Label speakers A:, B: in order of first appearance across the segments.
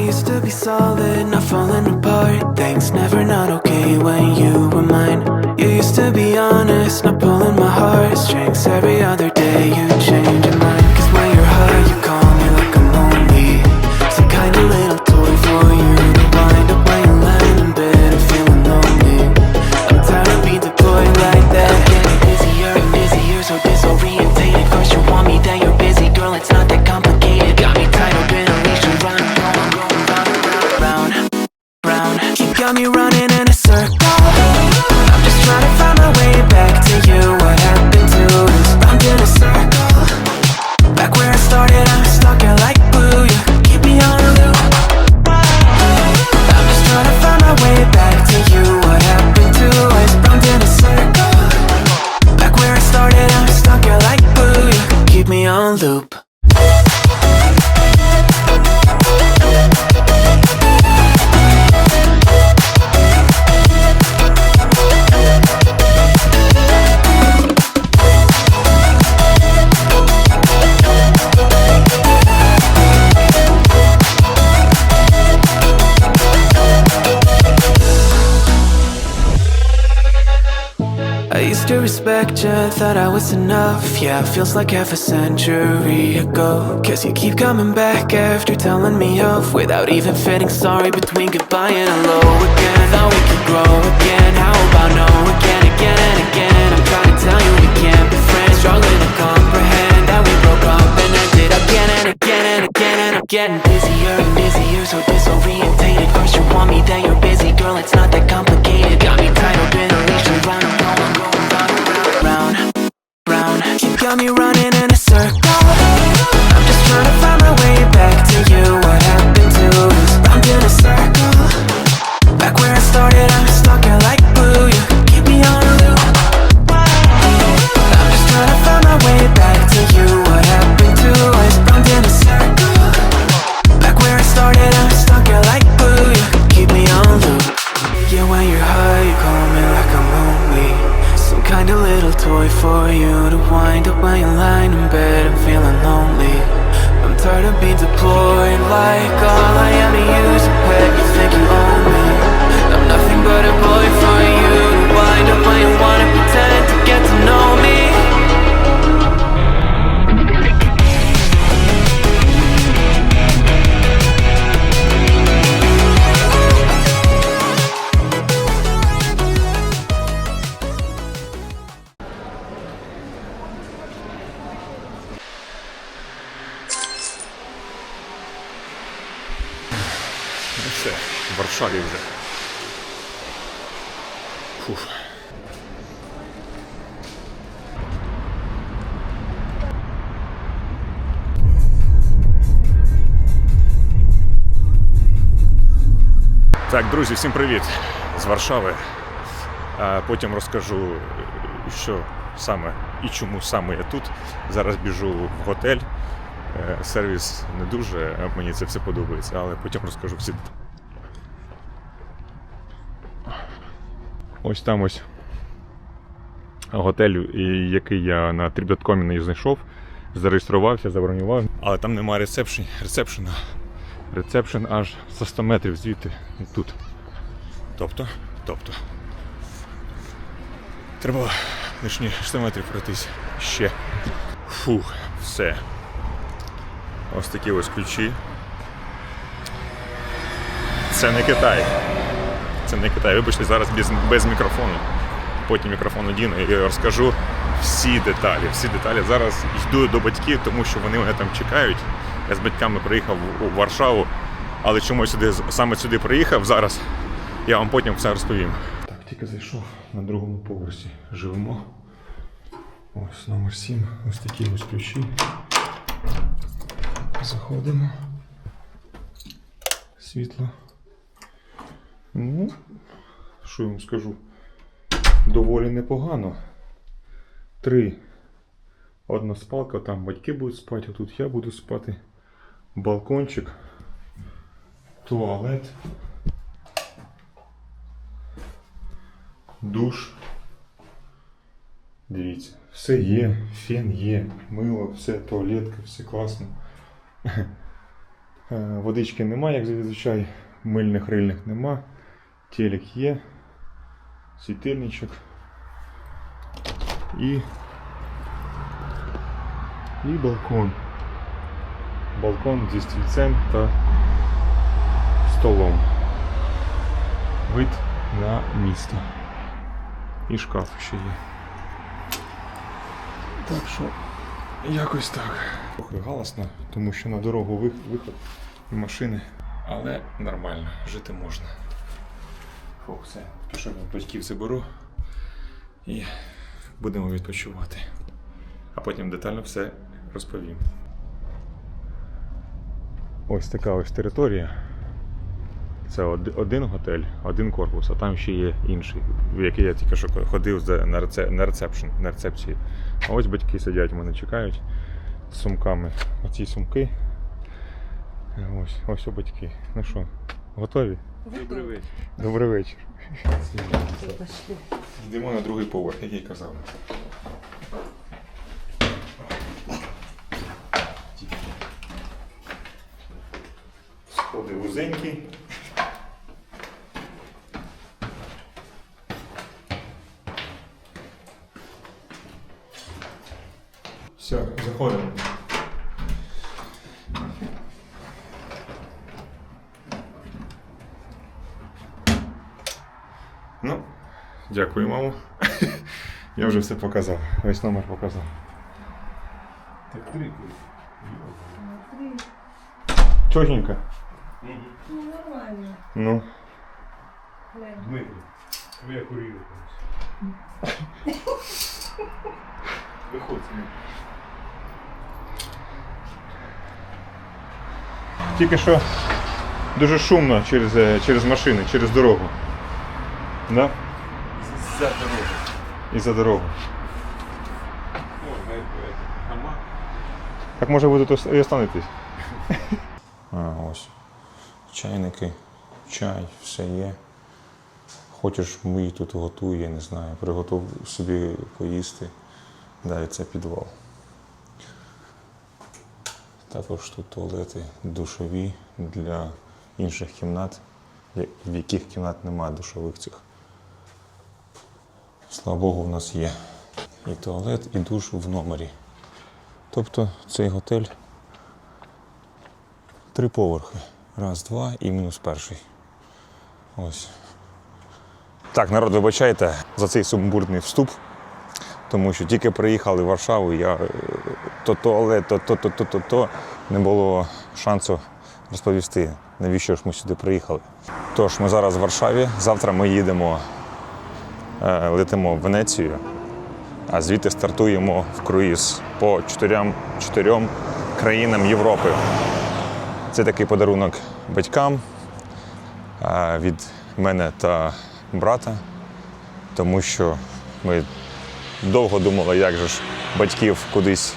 A: We used to be solid, not falling apart. Things never not okay when you were mine. You used to be honest, not pulling my heartstrings. Every other day you change your mind. I used to respect you, thought I was enough. Yeah, feels like half a century ago. Cause you keep coming back after telling me off without even feeling sorry between goodbye and hello again. Thought we could grow again. How about no again, again and again? I'm getting busier and busier, so disorientated. First you want me, then you're busy, girl. It's not that complicated. Got me tied up in a leash and round and round, round and round, round, round. You got me running in a circle. I'm just trying to find my way back to you. Wind up when you're lying in bed and feeling lonely. I'm tired of being deployed like all I am to you is a pet. You think you own me? I'm nothing but a boy
B: Так, друзі, всім привіт з Варшави. А потім розкажу, що саме і чому саме я тут. Зараз біжу в готель. Е, Сервіс не дуже, мені це все подобається, але потім розкажу всі. Ось там ось готель, який я на Trip.com не знайшов. Зареєструвався, забронював. Але там немає ресепшн, ресепшена. Ресепшн аж за 100 метрів звідти тут. Тобто, тобто. Треба лишні 100 метрів пройтись ще. Фух, все. Ось такі ось ключі. Це не Китай. Це не Китай. Вибачте, зараз без, без мікрофону. Потім мікрофон одіну і розкажу всі деталі. Всі деталі. Зараз йду до батьків, тому що вони мене там чекають. Я з батьками приїхав у Варшаву, але чому я сюди, саме сюди приїхав зараз, я вам потім все розповім. Так, тільки зайшов на другому поверсі. Живемо. Ось номер 7. Ось такі ось ключі. Заходимо. Світло. Ну, що я вам скажу? Доволі непогано. Три. Одна спалка, там батьки будуть спати, а тут я буду спати. Балкончик. Туалет. Душ. Дивіться, все є, фен є, мило, все, туалетка, все класно. Е, Водички немає, як зазвичай, мильних рильних нема. Телек є, світильничок. І, і балкон. Балкон зі стільцем та столом. Вид на місто. І шкаф ще є. Так що якось так. Трохи галасно, тому що на дорогу виход і машини. Але нормально, жити можна. Фух, все. Пішов я батьків заберу і будемо відпочивати. А потім детально все розповім. Ось така ось територія. Це один готель, один корпус, а там ще є інший, в який я тільки що ходив на, реце, рецепшн, на рецепції. А ось батьки сидять, мене чекають з сумками. Оці сумки. Ось, ось у батьки. Ну що, готові?
C: Добрий вечір.
B: Добрий вечір. Йдемо на другий поверх, як я казав. Сходи вузенькі. Все, заходимо. Ну, дякую, мамо. Я вже все показав. Весь номер показав.
C: Так три
B: Чотенько.
D: Ну, нормально.
B: Ну.
D: Глянь.
C: Дмитрий, твоя курила.
B: Виходь. Тільки що дуже шумно через, е, через машини, через дорогу. Да?
C: За дорогу.
B: І за дорогу.
C: О, на это, гамак.
B: Так може ви тут і останетесь? А, ось. Чайники, чай, все є. Хочеш мій тут готуй, я не знаю, приготуй собі поїсти. Далі це підвал. Також тут туалети душові для інших кімнат, в яких кімнат немає душових цих. Слава Богу, в нас є і туалет, і душ в номері. Тобто цей готель три поверхи. Раз, два і мінус перший. Ось. Так, народ, вибачайте за цей сумбурний вступ, тому що тільки приїхали в Варшаву, я е, то туалет, то то, то, то, то, то не було шансу розповісти, навіщо ж ми сюди приїхали. Тож, ми зараз в Варшаві, завтра ми їдемо, е, летимо в Венецію а звідти стартуємо в круїз по чотирьом, чотирьом країнам Європи. Це такий подарунок батькам від мене та брата, тому що ми довго думали, як же ж батьків кудись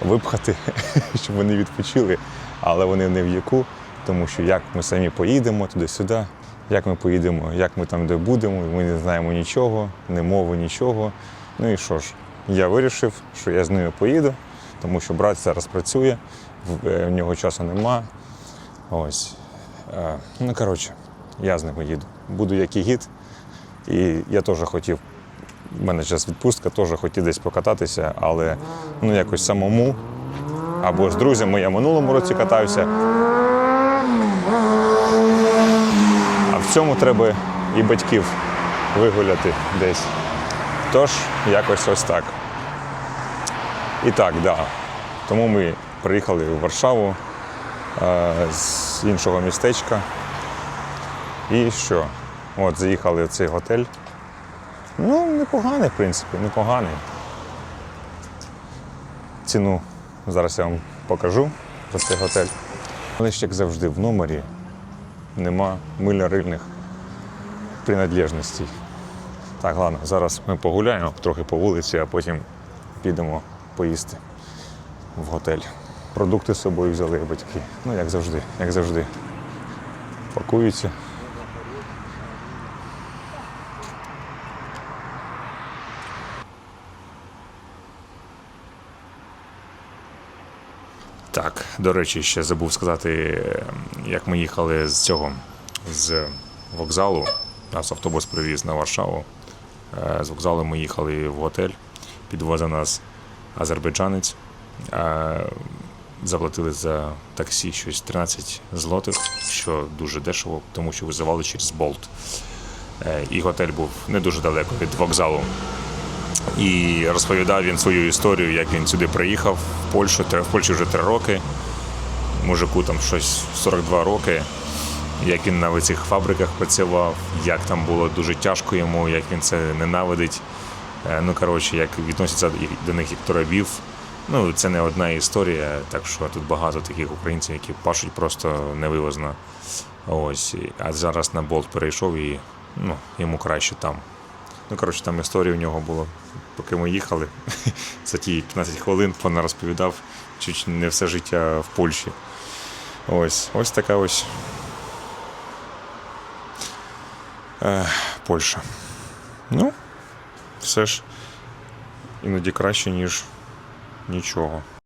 B: випхати, щоб вони відпочили, але вони не в яку, тому що як ми самі поїдемо туди-сюди, як ми поїдемо, як ми там де будемо, ми не знаємо нічого, не мови, нічого. Ну і що ж, я вирішив, що я з ними поїду, тому що брат зараз працює, в, е, нього часу нема. Ось. Е, Ну, коротше, я з ними їду. Буду як і гід. І я теж хотів, в мене зараз відпустка, теж хотів десь покататися, але ну, якось самому або з друзями я в минулому році катався. А в цьому треба і батьків вигуляти десь. Тож, якось ось так. І так, да. Тому ми приїхали в Варшаву з іншого містечка. І що? От, заїхали в цей готель. Ну, непоганий, в принципі, непоганий. Ціну зараз я вам покажу за цей готель. Але ж як завжди, в номері нема мильно-рильних принадлежностей. Так, ладно, зараз ми погуляємо трохи по вулиці, а потім підемо поїсти в готель. Продукти з собою взяли батьки. Ну, як завжди, як завжди. Пакуються. Так, до речі, ще забув сказати, е, як ми їхали з цього з вокзалу. Нас автобус привіз на Варшаву. Е, З вокзалу ми їхали в готель, підвозив нас азербайджанець. Заплатили за таксі щось 13 злотих, що дуже дешево, тому що визивали через Болт. Е, І готель був не дуже далеко від вокзалу. І розповідав він свою історію, як він сюди приїхав в Польщу. В Польщі вже три роки. Мужику там щось 42 роки. Як він на цих фабриках працював, як там було дуже тяжко йому, як він це ненавидить. Е, Ну, коротше, як відносяться і- до них як рабів. Ну, це не одна історія, так що тут багато таких українців, які пашуть просто невивозно. Ось. А зараз на болт перейшов і ну, йому краще там. Ну, коротше, там історія у нього була, поки ми їхали. За ті 15 хвилин вона розповідав чуть не все життя в Польщі. Ось, ось така ось. Е, Польща. Ну, все ж іноді краще, ніж нічого.